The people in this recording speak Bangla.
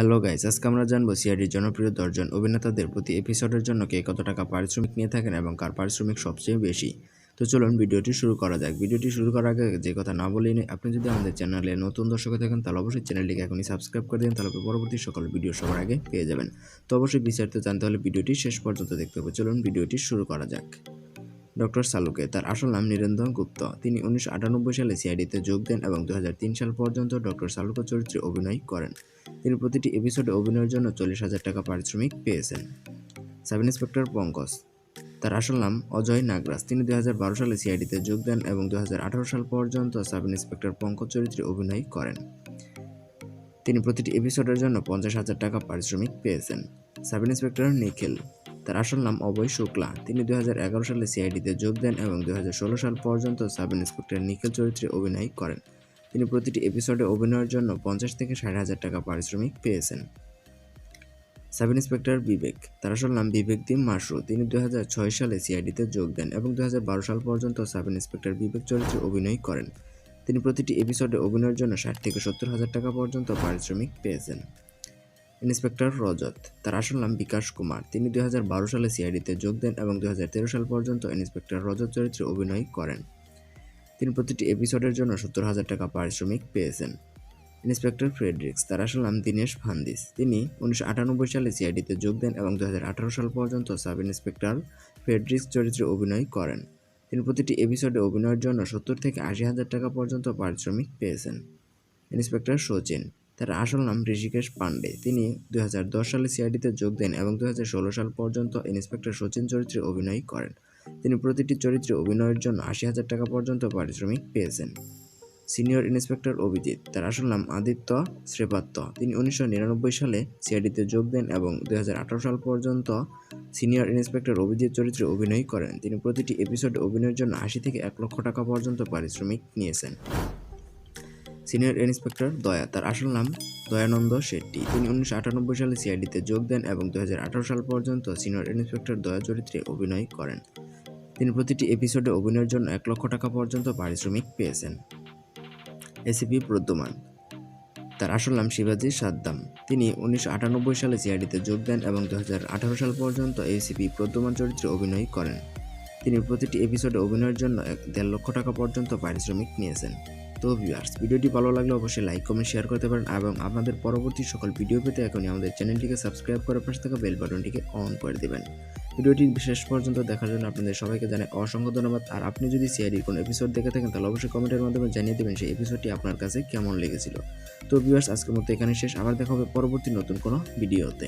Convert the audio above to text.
হ্যালো গাইস, আজকে আমরা জানব সিআইডির জনপ্রিয় দশজন অভিনেতাদের প্রতি এপিসোডের জন্য কে কত টাকা পারিশ্রমিক নিয়ে থাকেন এবং কার পারিশ্রমিক সবচেয়ে বেশি। তো চলুন ভিডিওটি শুরু করা যাক। ভিডিওটি শুরু করার আগে যে কথা না বলেই নেই আপনি যদি আমাদের চ্যানেলে নতুন দর্শক থাকেন, তাহলে অবশ্যই চ্যানেলটিকে এখনই সাবস্ক্রাইব করে দিন, তাহলে পরবর্তী সকল ভিডিও সবার আগে পেয়ে যাবেন। তো অবশ্যই বিস্তারিত জানতে হলে ভিডিওটি শেষ পর্যন্ত দেখতে হবে। চলুন ভিডিওটি শুরু করা যাক। ডক্টর সালুকে। তার আসল নাম নীরেন্দ্র গুপ্ত। তিনি উনিশশো আটানব্বই সালে সিআইডিতে যোগ দেন এবং দু হাজার তিন সাল পর্যন্ত ডক্টর সালুকে চরিত্রে অভিনয় করেন। তিনি প্রতিটি এপিসোডে অভিনয়ের জন্য চল্লিশ হাজার টাকা পারিশ্রমিক পেয়েছেন। Sub inspector Pankaj. তার আসল নাম অজয় নাগরাজ। তিনি দু হাজার বারো সালে সিআইডিতে যোগ দেন এবং দু হাজার আঠারো সাল পর্যন্ত সাব ইন্সপেক্টর পঙ্কজ চরিত্রে অভিনয় করেন। তিনি প্রতিটি এপিসোডের জন্য পঞ্চাশ হাজার টাকা পারিশ্রমিক পেয়েছেন। Sub inspector Nikhil. তার আসল নাম অভয় শুক্লা। তিনি দুই হাজার এগারো সালে সিআইডিতে যোগ দেন এবং দু হাজার ষোলো সাল পর্যন্ত সাব ইন্সপেক্টর নিখিল চরিত্রে অভিনয় করেন। তিনি প্রতিটি এপিসোডে অভিনয়ের জন্য পঞ্চাশ থেকে ষাট হাজার টাকা পারিশ্রমিক পেয়েছেন। সাব ইন্সপেক্টর বিবেক, তার আসল নাম বিবেক দিম মাসরু তিনি দুই হাজার ছয় সালে সিআইডিতে যোগ দেন এবং দু হাজার বারো সাল পর্যন্ত সাব ইন্সপেক্টর বিবেক চরিত্রে অভিনয় করেন। তিনি প্রতিটি এপিসোডে অভিনয়ের জন্য ষাট থেকে সত্তর হাজার টাকা পর্যন্ত পারিশ্রমিক পেয়েছেন। ইন্সপেক্টর রজত। তার আসল নাম বিকাশ কুমার। তিনি দু হাজার বারো সালে সিআইডিতে যোগ দেন এবং দু হাজার তেরো সাল পর্যন্ত ইন্সপেক্টর রজত চরিত্রে অভিনয় করেন। তিনি প্রতিটি এপিসোডের জন্য সত্তর হাজার টাকা পারিশ্রমিক পেয়েছেন। ইন্সপেক্টর ফ্রেডরিক্স, তার আসল নাম দীনেশ ভান্দিস। তিনি উনিশশো আটানব্বই সালে সিআইডিতে যোগ দেন এবং দু হাজার আঠারো সাল পর্যন্ত সাব ইন্সপেক্টর ফ্রেডরিক্স চরিত্রে অভিনয় করেন। তিনি প্রতিটি এপিসোডে অভিনয়ের জন্য সত্তর থেকে আশি হাজার টাকা পর্যন্ত পারিশ্রমিক পেয়েছেন। ইন্সপেক্টর সচিন তার আসল নাম ঋষিকেশ পান্ডে তিনি দুই হাজার দশ সালে সিআইডিতে যোগ দেন এবং দু হাজার ষোলো সাল পর্যন্ত ইন্সপেক্টর সচিন চরিত্রে অভিনয় করেন। তিনি প্রতিটি চরিত্রে অভিনয়ের জন্য আশি হাজার টাকা পর্যন্ত পারিশ্রমিক পেয়েছেন। সিনিয়র ইন্সপেক্টর অভিজিৎ, তার আসল নাম আদিত্য শ্রেপাত্য তিনি উনিশশো নিরানব্বই সালে সিআইডিতে যোগ দেন এবং দুই হাজার আঠেরো সাল পর্যন্ত সিনিয়র ইন্সপেক্টর অভিজিৎ চরিত্রে অভিনয় করেন। তিনি প্রতিটি এপিসোডে অভিনয়ের জন্য আশি থেকে এক লক্ষ টাকা পর্যন্ত পারিশ্রমিক নিয়েছেন। সিনিয়র ইন্সপেক্টর দয়া, তার আসল নাম দয়ানন্দ শেট্টি। তিনি উনিশশো আটানব্বই সালে সিআইডিতে যোগ দেন এবং দু হাজার আঠেরো সাল পর্যন্ত সিনিয়র ইন্সপেক্টর দয়া চরিত্রে অভিনয় করেন। তিনি প্রতিটি এপিসোডে অভিনয়ের জন্য এক লক্ষ টাকা পর্যন্ত পারিশ্রমিক পেয়েছেন। এসিপি প্রদ্যমান। তার আসল নাম শিবাজি সাদ্দাম। তিনি উনিশশো আটানব্বই সালে সিআইডিতে যোগ দেন এবং দু হাজার আঠারো সাল পর্যন্ত এসিপি প্রদ্যমান চরিত্রে অভিনয় করেন। তিনি প্রতিটি এপিসোডে অভিনয়ের জন্য এক দেড় লক্ষ টাকা পর্যন্ত পারিশ্রমিক নিয়েছেন। তো ভিউয়ার্স ভিডিওটি ভালো লাগলে অবশ্যই লাইক কমেন্ট শেয়ার করতে পারেন এবং আপনাদের পরবর্তী সকল ভিডিও পেতে এখনই আমাদের চ্যানেলটিকে সাবস্ক্রাইব করে পাশে থাকা বেল বাটনটিকে অন করে দেবেন। ভিডিওটি শেষ পর্যন্ত দেখার জন্য আপনাদের সবাইকে জানাই অসংখ্য ধন্যবাদ। আর আপনি যদি সিআইডির কোনো এপিসোড দেখে থাকেন, তাহলে অবশ্যই কমেন্টের মাধ্যমে জানিয়ে দেবেন সেই এপিসোডটি আপনার কাছে কেমন লেগেছিল। তো ভিউয়ার্স আজকের মতো এখানে শেষ। আবার দেখা হবে পরবর্তী নতুন কোনো ভিডিওতে